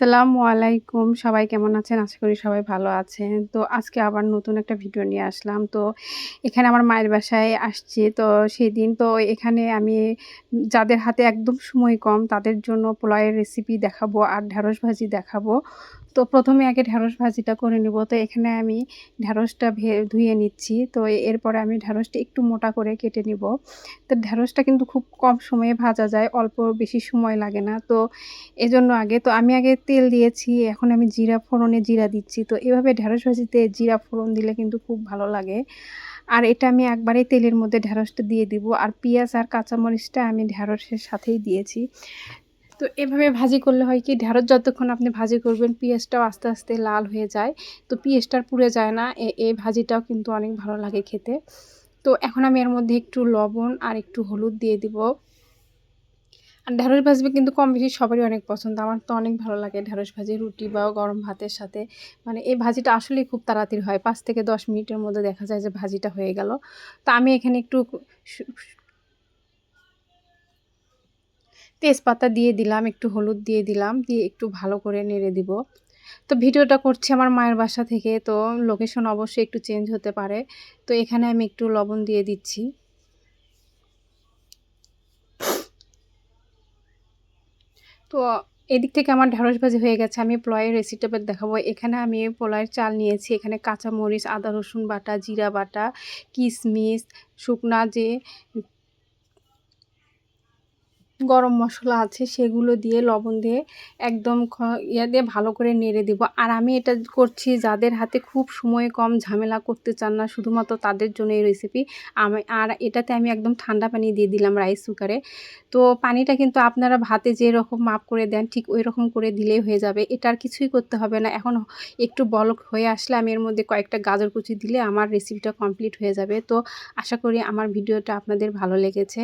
আসসালামু আলাইকুম। সবাই কেমন আছেন? আশা করি সবাই ভালো আছেন। তো আজকে আবার নতুন একটা ভিডিও নিয়ে আসলাম। তো এখানে আমার মায়ের বাসায় আসছি। তো সেই দিন তো এখানে আমি যাদের হাতে একদম সময় কম, তাদের জন্য পোলাওয়ের রেসিপি দেখাবো আর ঢ্যাঁড়স ভাজি দেখাবো। তো প্রথমে আগে ঢ্যাঁড়স ভাজিটা করে নেব। তো এখানে আমি ঢ্যাঁড়সটা ধুয়ে নিচ্ছি। তো এরপরে আমি ঢ্যাঁড়সটা একটু মোটা করে কেটে নিব। তো ঢ্যাঁড়সটা কিন্তু খুব কম সময়ে ভাজা যায়। অল্প বেশি সময় লাগে না। তো এজন্য আগে, তো আমি আগে তেল দিয়েছি, এখন আমি জিরা ফোড়নে জিরা দিচ্ছি। তো এভাবে ঢ্যাঁড়স ভাজিতে জিরা ফোড়ন দিলে কিন্তু খুব ভালো লাগে। আর এটা আমি একবারেই তেলের মধ্যে ঢ্যাঁড়সটা দিয়ে দিব। আর পেঁয়াজ আর কাঁচামরিচটা আমি ঢ্যাঁড়সের সাথেই দিয়েছি। তো এভাবে ভাজি করলে হয় কি ঢ্যাঁড়স যতক্ষণ আপনি ভাজি করবেন, পেঁয়াজটাও আস্তে আস্তে লাল হয়ে যায়। তো পেঁয়াজটার পুড়ে যায় না এই ভাজিটাও কিন্তু অনেক ভালো লাগে খেতে। তো এখন আমি এর মধ্যে একটু লবণ আর একটু হলুদ দিয়ে দিব। ঢ্যাঁড়স ভাজি কিন্তু কম বেশি সবারই অনেক পছন্দ। আমার তো অনেক ভালো লাগে ঢ্যাঁড়স ভাজি, রুটি বা গরম ভাতের সাথে। মানে এই ভাজিটা আসলেই খুব তাড়াতাড়ি হয়। পাঁচ থেকে দশ মিনিটের মধ্যে দেখা যায় যে ভাজিটা হয়ে গেল। তো আমি এখানে একটু তেজপাতা দিয়ে দিলাম, একটু হলুদ দিয়ে দিলাম, দিয়ে একটু ভালো করে নেড়ে দিব। তো ভিডিওটা করছি আমার মায়ের বাসা থেকে, তো লোকেশন অবশ্যই একটু চেঞ্জ হতে পারে। তো এখানে আমি একটু লবণ দিয়ে দিচ্ছি। তো এদিক থেকে আমার ঢ্যাঁড়স ভাজি হয়ে গেছে। আমি পোলাইয়ের রেসিপিটা দেখাবো। এখানে আমি পোলাইয়ের চাল নিয়েছি। এখানে কাঁচামরিচ, আদা, রসুন বাটা, জিরা বাটা কিশমিশ শুকনা যে গরম মশলা আছে, সেগুলো দিয়ে লবণ দিয়ে একদম ইয়ে দিয়ে ভালো করে নেড়ে দিব। আর আমি এটা করছি যাদের হাতে খুব সময় কম ঝামেলা করতে চান না, শুধুমাত্র তাদের জন্য এই রেসিপি আমি, আর এটাতে আমি একদম ঠান্ডা পানি দিয়ে দিলাম রাইস কুকারে তো পানিটা কিন্তু আপনারা ভাতে যে রকম মাপ করে দেন, ঠিক ওই রকম করে দিলেই হয়ে যাবে। এটার কিছুই করতে হবে না। এখন একটু বলক হয়ে আসলে আমি এর মধ্যে কয়েকটা গাজর কুচি দিলে আমার রেসিপিটা কমপ্লিট হয়ে যাবে। তো আশা করি আমার ভিডিওটা আপনাদের ভালো লেগেছে।